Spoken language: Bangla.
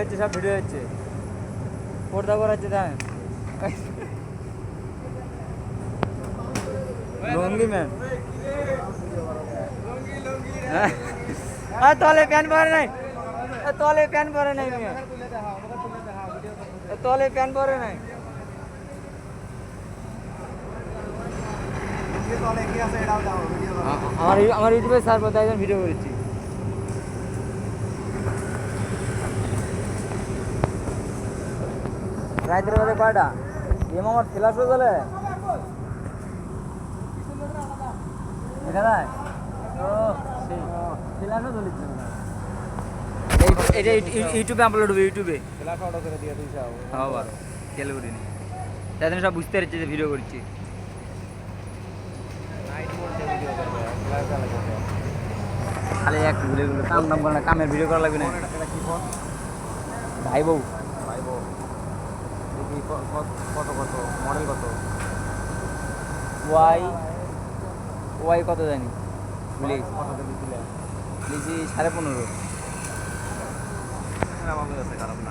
হচ্ছে সব ভিডিও হচ্ছে। পর্দা করাচ্ছে দেখেন লঙ্গি ম্যান আর তলে প্যান্ট পরে নাই। তলে প্যান্ট পরে নাই মিয়া তলে প্যান্ট পরে নাই। আমার আমার ইউটিউবে সার পথে একজন ভিডিও করেছি। রাইতের বাজে কয়টা? এম আমার হয়ে। গেলে এখানে চলেছে এটা ইউটিউবে আপলোড হবে ইউটিউবে। হ্যাঁ বার খেয়াল করিনি। তাই জন্য সব বুঝতে পারছি যে ভিডিও করছি। খালি এক কাম নাম করে না কামের ভিডিও করা লাগবে না। ভাই বউ কত কত? মডেল কত? ওয়াই ওয়াই কত জানি? ভুলে গেছি কত লিখি সাড়ে পনেরো। আমাদের কাছে খারাপ না।